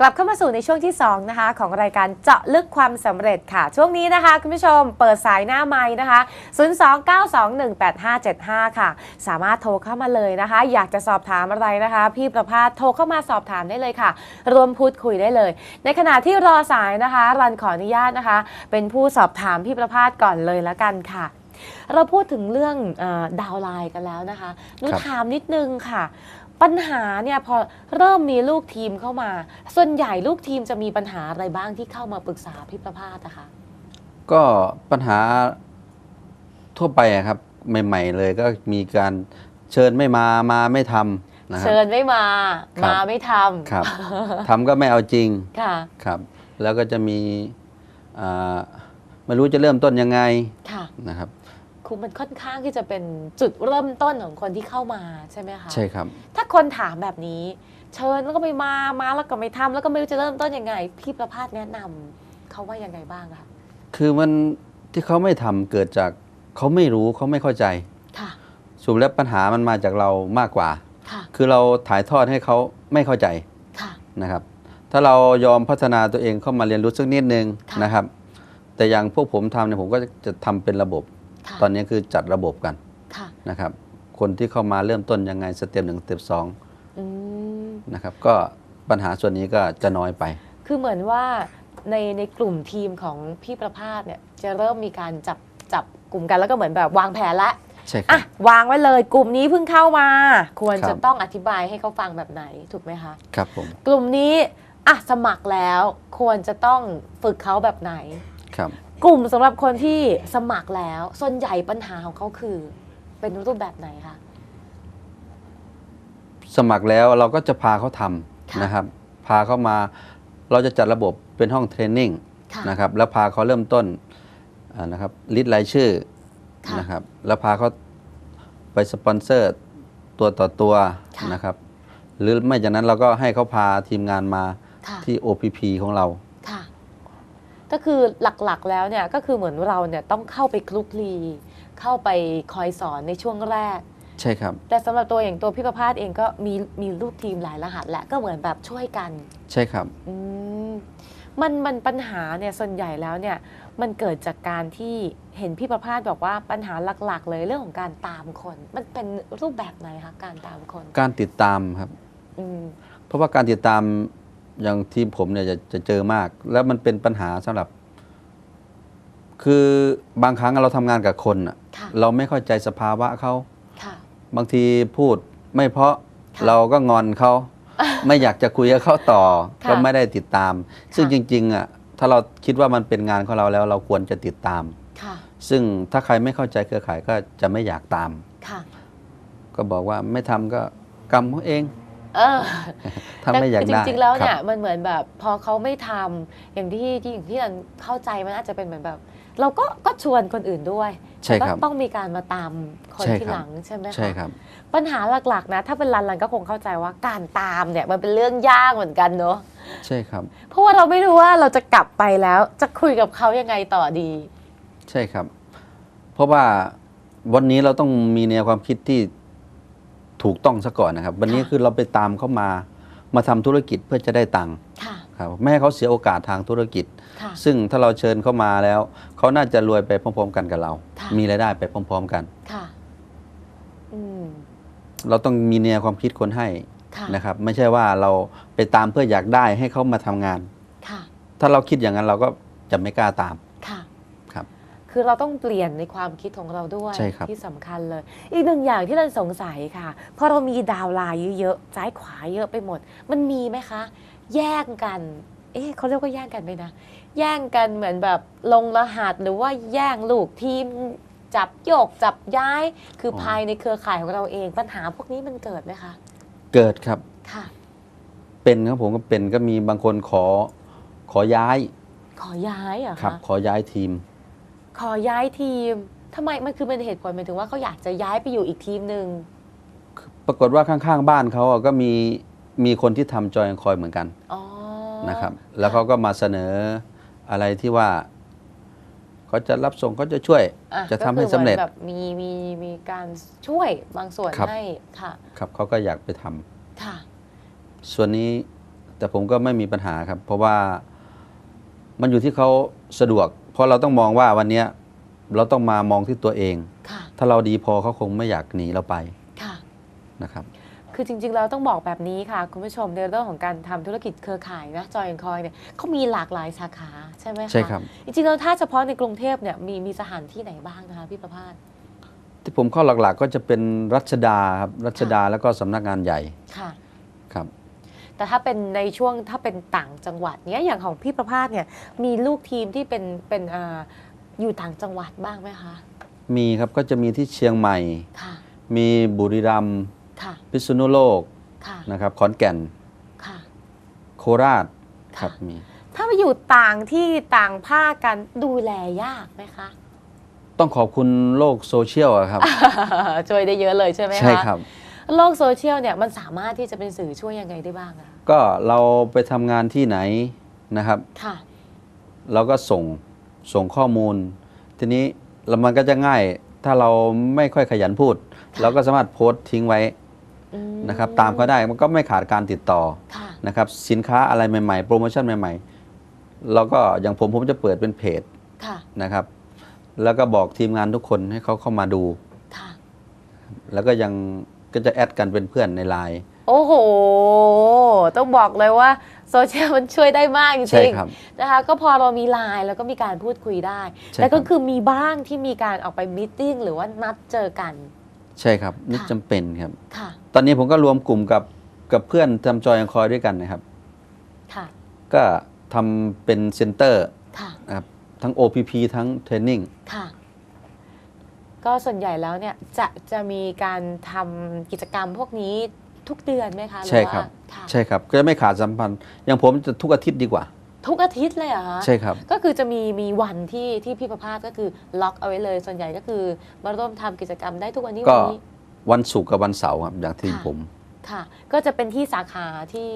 กลับเข้ามาสู่ในช่วงที่ 2 นะคะ ของรายการเจาะลึกความสำเร็จค่ะ ช่วงนี้นะคะ คุณผู้ชมเปิดสายหน้าไม้นะคะ 029218575 ค่ะ สามารถโทรเข้ามาเลยนะคะ อยากจะสอบถามอะไรนะคะ พี่ประภาสโทรเข้ามาสอบถามได้เลยค่ะ รวมพูดคุยได้เลย ในขณะที่รอสายนะคะ รันขออนุญาตนะคะ เป็นผู้สอบถามพี่ประภาสก่อนเลยละกันค่ะเราพูดถึงเรื่องเออดาวน์ไลน์กันแล้วนะคะหนุครับถามนิดนึงค่ะ ปัญหาเนี่ยพอเริ่มมีลูกทีมเข้ามา ส่วนใหญ่ลูกทีมจะมีปัญหาอะไรบ้างที่เข้ามาปรึกษาพี่ประภาสนะคะ ก็ปัญหาทั่วไปอะครับ ใหม่ ๆ เลยก็มีการเชิญไม่มามาไม่ทำนะครัเชิญไม่มา ครับ มาไม่ทครับ ทำก็ไม่เอาจริงำค่ะ ครับ แล้วก็จะมีอ่าไม่รู้จะเริ่มต้นยังไงค่ะ นะครับ คือมันค่อนข้างที่จะเป็นจุดเริ่มต้นของคนที่เข้ามาใช่ไหมคะใช่ครับ ถ้าคนถามแบบนี้ เชิญแล้วก็ไม่มามาแล้วก็ไม่ทำแล้วก็ไม่รู้จะเริ่มต้นยังไง พี่ประภาสแนะนำเขาว่ายังไงบ้างคะคือมันที่เขาไม่ทำเกิดจากเขาไม่รู้เขาไม่เข้าใจค่ะสรุปแล้วปัญหามันมาจากเรามากกว่าค่ะคือเราถ่ายทอดให้เขาไม่เข้าใจค่ะนะครับ ถ้าเรายอมพัฒนาตัวเองเข้ามาเรียนรู้สักนิดนึงค่ะนะครับ แต่อย่างพวกผมทำเนี่ยผมก็จะทำเป็นระบบค่ะ ตอนนี้คือจัดระบบกันค่ะนะครับ คนที่เข้ามาเริ่มต้นยังไงสเต็ปหนึ่งสเต็ปสองอืมนะครับ ก็ปัญหาส่วนนี้ก็จะน้อยไป คือเหมือนว่าในในกลุ่มทีมของพี่ประภาสเนี่ยจะเริ่มมีการจับจับกลุ่มกันแล้วก็เหมือนแบบวางแผนละใช่ครัอะบวางไว้เลยกลุ่มนี้เพิ่งเข้ามา ควรครับจะต้องอธิบายให้เขาฟังแบบไหนถูกไหมคะครับผมกลุ่มนี้อะสมัครแล้วควรจะต้องฝึกเขาแบบไหนครับ กลุ่มสำหรับคนที่สมัครแล้ว ส่วนใหญ่ปัญหาของเขาคือ เป็นรูปแบบไหนคะสมัครแล้วเราก็จะพาเขาทค่ะำนะครับ พาเขามาเราจะจัดระบบเป็นห้องเทรนนิ่งค่ะนะครับแล้วพาเขาเริ่มต้นอ่านะครับลิสต์รายชื่อค่ะนะครับแล้วพาเขาไปสปอนเซอร์ตัวต่อตัวค่ะนะครับ หรือไม่จากนั้นเราก็ให้เขาพาทีมงานมาค่ะที่ OPP ของเราค่ะ ก็คือหลักๆแล้วเนี่ยก็คือเหมือนเราเนี่ยต้องเข้าไปคลุกคลี เข้าไปคอยสอนในช่วงแรก ใช่ครับ แต่สำหรับตัวอย่างตัวพี่ประภาสเองก็มีมีลูกทีมหลายรหัสแหละก็เหมือนแบบช่วยกันใช่ครับ อืมมันมันปัญหาเนี่ยส่วนใหญ่แล้วเนี่ยมันเกิดจากการที่เห็นพี่ประภาสบอกว่าปัญหาหลักๆ เลยเรื่องของการตามคน มันเป็นรูปแบบไหนคะการตามคนการติดตามครับ อืม เพราะว่าการติดตาม อย่างทีมผมเนี่ยจะจะเจอมาก แล้วมันเป็นปัญหาสำหรับ คือบางครั้งเราทำงานกับคนน่ะค่ะเราไม่เข้าใจสภาวะเขาค่ะบางทีพูดไม่เพราะค่ะเราก็งอนเขาไม่อยากจะคุยกับเขาต่อค่ะก็ไม่ได้ติดตาม ซึ่งค่ะจริงๆอะถ้าเราคิดว่ามันเป็นงานของเราแล้ว เราควรจะติดตามค่ะซึ่งถ้าใครไม่เข้าใจเครือข่ายก็จะไม่อยากตามค่ะก็บอกว่าไม่ทำก็กรรมเขาเอง เออถ้าไม่อยากแต่ได้จริงๆแล้วเนี่ยครับมันเหมือนแบบพอเขาไม่ทำอย่างที่ที่อย่างที่เราเข้าใจมันอาจจะเป็นเหมือนแบบ เราก็ก็ชวนคนอื่นด้วยใช่แต่ครับก็ต้องมีการมาตามคนใช่ที่ครับหลังใช่ไหมคะใช่ครับ ปัญหาหลักๆนะ ถ้าเป็นรันรันก็คงเข้าใจว่าการตามเนี่ยมันเป็นเรื่องยากเหมือนกันเนอะใช่ครับ เพราะว่าเราไม่รู้ว่าเราจะกลับไปแล้วจะคุยกับเขายังไงต่อดี ใช่ครับ เพราะว่าวันนี้เราต้องมีแนวความคิดที่ ถูกต้องซะก่อนนะครับ วันนี้ค่ะคือเราไปตามเขามามาทำธุรกิจเพื่อจะได้ตังค์ค่ะครับไม่ให้เขาเสียโอกาสทางธุรกิจค่ะซึ่งถ้าเราเชิญเขามาแล้ว เขาน่าจะรวยไปพร้อม ๆ กันกับเราค่ะมีรายได้ไปพร้อม ๆ กันค่ะอืมเราต้องมีแนวความคิดคนให้ค่ะนะครับ ไม่ใช่ว่าเราไปตามเพื่ออยากได้ให้เขามาทำงานค่ะถ้าเราคิดอย่างนั้นเราก็จะไม่กล้าตาม ค่ะครับคือเราต้องเปลี่ยนในความคิดของเราด้วยใช่ครับ ที่สำคัญเลย อีกหนึ่งอย่างที่เราสงสัยค่ะพอเรามีดาวน์ไลน์เยอะๆซ้ายขวาเยอะไปหมด มันมีไหมคะ แย่งกัน เอ๊ะเขาเรียกว่าแย่งกันไหมนะ แย่งกันเหมือนแบบลงรหัสหรือว่าแย่งลูกทีมจับโยกจับย้าย คือออ ภายในเครือข่ายของเราเองปัญหาพวกนี้มันเกิดไหมคะ เกิดครับ ค่ะ เป็นครับผมก็เป็นก็มีบางคนขอขอย้ายขอย้ายเหรอครับ คะขอย้ายทีม ขอย้ายทีมทำไมมันคือเป็นเหตุผลหมายถึงว่าเขาอยากจะย้ายไปอยู่อีกทีมหนึ่งปรากฏว่าข้างๆบ้านเขาอะก็มีมีคนที่ทำจอยคอยเหมือนกันอ๋อนะครับ แล้วเขาก็มาเสนออะไรที่ว่าเขาจะรับส่งเขาจะช่วย อ่จะทำให้ก็คือสำเร็จอนแบบมีมีมีการช่วยบางส่วนครับ ให้ค่ะ ครับเขาก็อยากไปทำ ค่ะ ส่วนนี้แต่ผมก็ไม่มีปัญหาครับ เพราะว่ามันอยู่ที่เขาสะดวกเพ ราะเราต้องมองว่าวันเนี้ยเราต้องมามองที่ตัวเองค่ะถ้าเราดีพอเขาคงไม่อยากหนีเราไปค่ะนะครับคือจริงๆ เราต้องบอกแบบนี้ค่ะ คุณผู้ชมในเรื่องของการทำธุรกิจเครือข่ายนะจอยแอนคอยเนี่ยเขามีหลากหลายสาขาใช่ไหมคะใช่ครับ จริงๆ แล้วถ้าเฉพาะในกรุงเทพเนี่ยมีมีสถานที่ไหนบ้างนะคะพี่ประภาสที่ผมเข้าหลักๆก็จะเป็นรัชดาครับรัชดาแล้วก็สำนักงานใหญ่ค่ะครับ แต่ถ้าเป็นในช่วงถ้าเป็นต่างจังหวัดเนี้ยอย่างของพี่ประภาสเนี่ยมีลูกทีมที่เป็นเป็นเอ่ออยู่ต่างจังหวัดบ้างไหมคะ มีครับก็จะมีที่เชียงใหม่ ค่ะ มีบุรีรัมย์ค่ะ พิษณุโลกค่ะ นะครับขอนแก่น ค่ะ โคราชค่ะครับมีถ้าไปอยู่ต่างที่ต่างภาคกันดูแลยากไหมคะ ต้องขอบคุณโลกโซเชียลอะครับ ช่วยได้เยอะเลยใช่ไหมคะ ใช่ครับ โลกโซเชียลเนี่ยมันสามารถที่จะเป็นสื่อช่วยยังไงได้บ้างอะก็เราไปทำงานที่ไหนนะครับ ค่ะ เราก็ส่งส่งข้อมูล ทีนี้แล้วมันก็จะง่ายถ้าเราไม่ค่อยขยันพูดค่ะเราก็สามารถโพสต์ทิ้งไว้อืมนะครับตามก็ได้มันก็ไม่ขาดการติดต่อค่ะ นะครับสินค้าอะไรใหม่ๆ โปรโมชั่นใหม่ๆเราก็อย่างผมผมจะเปิดเป็นเพจค่ะ นะครับ แล้วก็บอกทีมงานทุกคนให้เขาเข้ามาดู ค่ะ แล้วก็ยัง ก็จะแอดกันเป็นเพื่อนในไลน์โอ้โห ต้องบอกเลยว่าโซเชียลมันช่วยได้มากจใช่ริงครับ ๆนะคะ ก็พอเรามีไลน์แล้วก็มีการพูดคุยได้ ใช่แต่ก็ครับคือมีบ้างที่มีการออกไปมิทติ้งหรือว่านัดเจอกัน ใช่ครับนี่ค่ะ จำเป็นครับ ค่ะตอนนี้ผมก็รวมกลุ่มกับกับเพื่อนทำจอยยังคอยด้วยกันนะครับ ค่ะก็ทำเป็นเซ็นเตอร์ค่ะนะครับทั้ง OPP ทั้งเทรนนิ่งค่ะ ก็ส่วนใหญ่แล้วเนี่ยจะจะมีการทำกิจกรรมพวกนี้ทุกเดือนไหมคะหอใช่ครับ ว่าค่ะใช่ครับก็จะไม่ขาดสัมพันธ์อย่างผมจะทุกอาทิตย์ดีกว่า ทุกอาทิตย์เลยเหรอคะใช่ครับ ก็คือจะมีมีวันที่ที่พี่ประภาสก็คือล็อกเอาไว้เลย ส่วนใหญ่ก็คือมาร่วมทำกิจกรรมได้ทุกวันนี้ก็ วันนี้ วันศุกร์กับวันเสาร์ครับอย่างทีมค่ะ ผมค่ะ ก็จะเป็นที่สาขาที่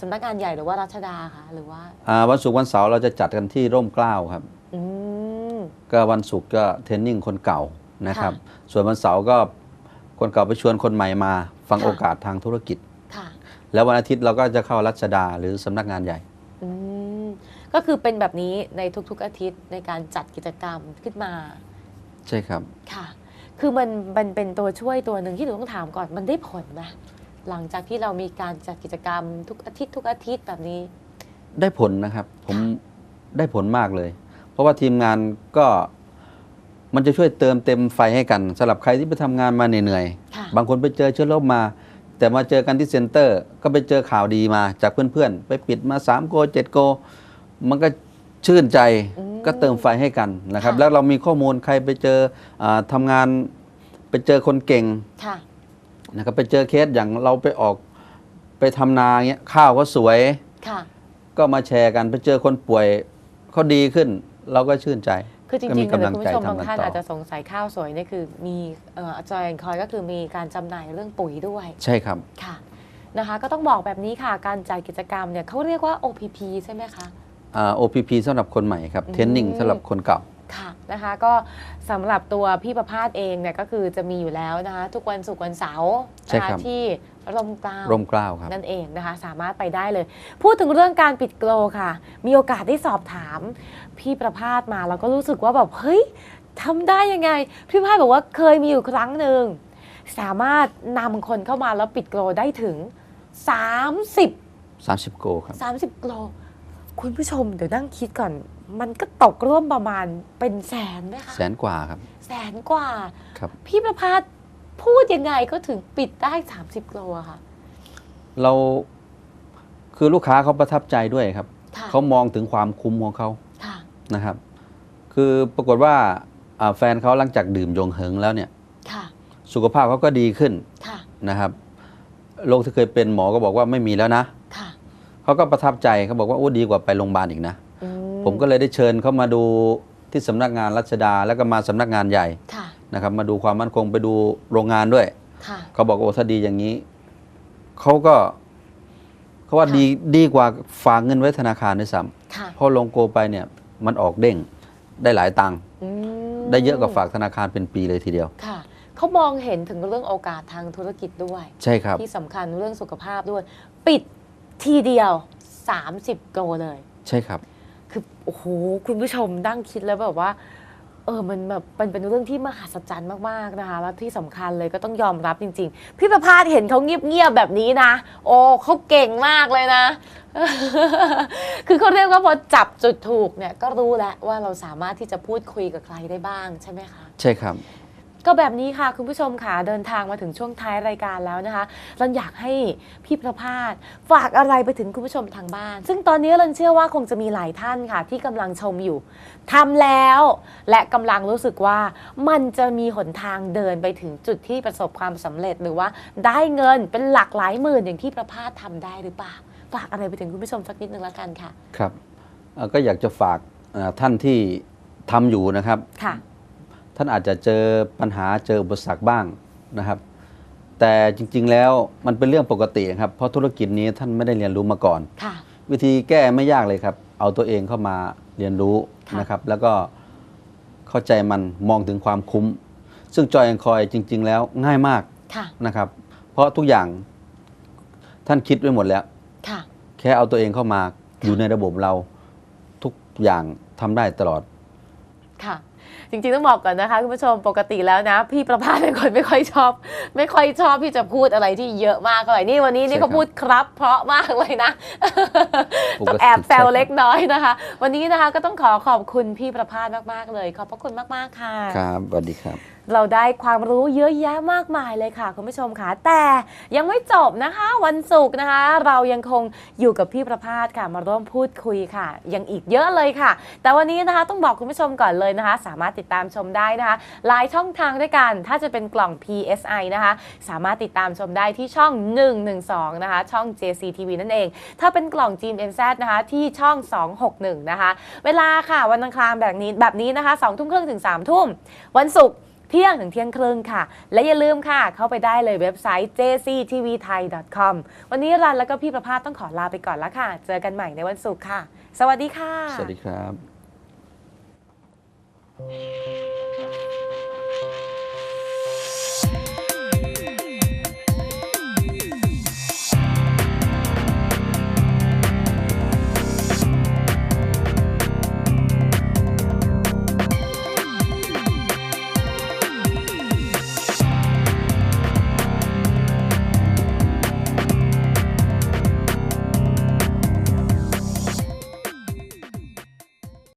สำนักงานใหญ่หรือว่ารัชดาค่ะหรือว่า อ่าวันศุกร์วันเสาร์เราจะจัดกันที่ร่มเกล้าครับ อืม ก็วันศุกร์ก็เทรนนิ่งคนเก่า นะครับค่ส่วนวันเสาร์ก็คนเก่าไปชวนคนใหม่มา ฟังค่ะโอกาสทางธุรกิจ ค่ะ แล้ววันอาทิตย์เราก็จะเข้ารัชดาหรือสำนักงานใหญ่ อืม ก็คือเป็นแบบนี้ในทุกๆอาทิตย์ในการจัดกิจกรรมขึ้นมา ใช่ครับ ค่ะ คือมันมันเป็นตัวช่วยตัวหนึ่งที่หนูต้องถามก่อน มันได้ผลไหมหลังจากที่เรามีการจัดกิจกรรมทุกอาทิตย์ทุกอาทิตย์แบบนี้ ได้ผลนะครับ ผมค่ะได้ผลมากเลย เพราะว่าทีมงานก็ มันจะช่วยเติมเต็มไฟให้กันสำหรับใครที่ไปทำงานมาเหนื่อยค่ะ ๆ บางคนไปเจอเชื้อโรคมา แต่มาเจอกันที่เซ็นเตอร์ ก็ไปเจอข่าวดีมาจากเพื่อนๆ ไปปิดมา3โก7โก มันก็ชื่นใจอืมก็เติมไฟให้กันนะครับ ค่ะ แล้วเรามีข้อมูลใครไปเจออาทำงานไปเจอคนเก่ง ค่ะ นะครับไปเจอเคสอย่างเราไปออกไปทำนาเงี้ยข้าวก็สวยค่ะ ก็มาแชร์กันไปเจอคนป่วยเขาดีขึ้น เราก็ชื่นใจ คือจก็ริมีงๆกำลัเนี่ยงคุณใจผู้ชมบางทำกันท่านต่อออาจจะสงสัยข้าวสวยเนี่ยคือมีเอ่อจอยแอนคอยก็คือมีการจำหน่ายเรื่องปุ๋ยด้วย ใช่ครับค่ะนะคะ ก็ต้องบอกแบบนี้ค่ะการจัดกิจกรรมเนี่ยเขาเรียกว่า OPP ใช่ไหมคะอ่า OPP สำหรับคนใหม่ครับอืมเทรนนิ่งสำหรับคนเก่า ค่ะนะคะก็สำหรับตัวพี่ประพาสเองเนี่ยก็คือจะมีอยู่แล้วนะคะทุกวันศุกร์วันเสาร์ใช่นะคะครับ ที่ร่มเกล้าร่มเกล้าครับ นั่นเองนะคะสามารถไปได้เลย พูดถึงเรื่องการปิดโกลค่ะ มีโอกาสได้สอบถาม พี่ประพาสมาแล้วก็รู้สึกว่าแบบเฮ้ยทำได้ยังไง พี่ประพาสบอกว่าเคยมีอยู่ครั้งหนึ่งสามารถนำคนเข้ามาแล้วปิดโกลได้ถึง 30 30 โกครับ 30 โกลคุณผู้ชมเดี๋ยวนั่งคิดก่อน มันก็ตกร่วมประมาณเป็นแสนไหมคะแสนกว่าครับ แสนกว่า ครับ พี่ประพาสพูดยังไงก็ถึงปิดได้ 30 โลอะค่ะ เราคือลูกค้าเขาประทับใจด้วยครับ ค่ะ เขามองถึงความคุ้มของเขาค่ะ นะครับ คือปรากฏว่าอ่าแฟนเขาหลังจากดื่มยงเหิงแล้วเนี่ยค่ะ สุขภาพเขาก็ดีขึ้นค่ะ นะครับโรคที่เคยเป็นหมอก็บอกว่าไม่มีแล้วนะค่ะ เขาก็ประทับใจเขาบอกว่าโอ้ดีกว่าไปโรงพยาบาลอีกนะอื ผมก็เลยได้เชิญเขามาดูที่สำนักงานรัชดาแล้วก็มาสำนักงานใหญ่ค่ะนะครับ มาดูความมั่นคงไปดูโรงงานด้วยค่ะเขาบอกโอ้ถ้าดีอย่างนี้เขาก็เขาว่าค่ะดีดีกว่าฝากเงินไว้ธนาคารด้วยซ้ค่ะำเพราะลงโกไปเนี่ยมันออกเด้งได้หลายตังค์อืมได้เยอะกว่าฝากธนาคารเป็นปีเลยทีเดียวค่ะเขามองเห็นถึงเรื่องโอกาสทางธุรกิจด้วย ใช่ครับ ที่สำคัญเรื่องสุขภาพด้วย ปิดททีเดียว 30 โกเลย ใช่ครับ คือโอ้โหคุณผู้ชมนั่งคิดแล้วแบบว่า เออมันแบบมันเป็นเรื่องที่มหัศจรรย์มากๆนะคะ แล้วที่สำคัญเลยก็ต้องยอมรับจริง ๆ พี่ประภาสเห็นเขาเงียบๆแบบนี้นะ โอ้เขาเก่งมากเลยนะ คือเขาเรียกว่าพอจับจุดถูกเนี่ยก็รู้แล้วว่าเราสามารถที่จะพูดคุยกับใครได้บ้างใช่ไหมคะ ใช่ครับ ก็แบบนี้ค่ะคุณผู้ชมค่ะเดินทางมาถึงช่วงท้ายรายการแล้วนะคะรันอยากให้พี่ประภาสฝากอะไรไปถึงคุณผู้ชมทางบ้าน ซึ่งตอนนี้รันเชื่อว่าคงจะมีหลายท่านค่ะ ที่กำลังชมอยู่ทำแล้ว และกำลังรู้สึกว่ามันจะมีหนทางเดินไปถึงจุดที่ประสบความสำเร็จหรือว่าได้เงินเป็นหลักหลายหมื่นอย่างที่ประภาสทำได้หรือเปล่าฝากอะไรไปถึงคุณผู้ชมสักนิดนึงแล้วกันค่ะ ครับเอ่อก็อยากจะฝากเอ่อท่านที่ทำอยู่นะครับ ค่ะ ท่านอาจจะเจอปัญหาเจออุปสรรคบ้างนะครับ แต่จริงๆแล้วมันเป็นเรื่องปกติครับ เพราะธุรกิจนี้ท่านไม่ได้เรียนรู้มาก่อนค่ะวิธีแก้ไม่ยากเลยครับ เอาตัวเองเข้ามาเรียนรู้ค่ะนะครับ แล้วก็เข้าใจมันมองถึงความคุ้ม ซึ่งจอยแอนคอยจริง ๆ แล้วง่ายมากค่ะนะครับ เพราะทุกอย่างท่านคิดไว้หมดแล้วค่ะแค่เอาตัวเองเข้ามาอยู่ในระบบเราทุกอย่างทำได้ตลอดค่ะ จริงๆต้องบอกก่อนนะคะคุณผู้ชมปกติแล้วนะ พี่ประภาสเป็นคนไม่ค่อยชอบ ไม่ค่อยชอบที่จะพูดอะไรที่เยอะมากเท่าไหร่นี่วันนี้นี่ใช่ครัเขาบพูดครับ เพราะมากเลยนะปกติต้องแอบแซวใช่ครับเล็กน้อยนะคะ วันนี้นะคะก็ต้องขอขอบคุณพี่ประภาสมากๆเลย ขอบพระคุณมากๆค่ะครับสวัสดีครับ เราได้ความรู้เยอะแยะมากมายเลยค่ะคุณผู้ชมค่ะแต่ยังไม่จบนะคะวันศุกร์นะคะ เรายังคงอยู่กับพี่ประภาสค่ะมาร่วมพูดคุยค่ะ ยังอีกเยอะเลยค่ะ แต่วันนี้นะคะต้องบอกคุณผู้ชมก่อนเลยนะคะ สามารถติดตามชมได้นะคะ หลายช่องทางด้วยกัน ถ้าจะเป็นกล่อง PSI นะคะ สามารถติดตามชมได้ที่ช่อง 112 นะคะ ช่อง JCTV นั่นเอง ถ้าเป็นกล่อง GMZ นะคะ ที่ช่อง 261 นะคะ เวลาค่ะวันอังคารแบบนี้แบบนี้นะคะ2ทุ่มครึ่งถึง3ทุ่ม วันศุกร์เที่ยงถึงเที่ยงครึ่งค่ะ และอย่าลืมค่ะ เข้าไปได้เลยเว็บไซต์ jctvthai.com วันนี้รันแล้วก็พี่ประภาสต้องขอลาไปก่อนแล้วค่ะ เจอกันใหม่ในวันศุกร์ค่ะ สวัสดีค่ะ สวัสดีครับ you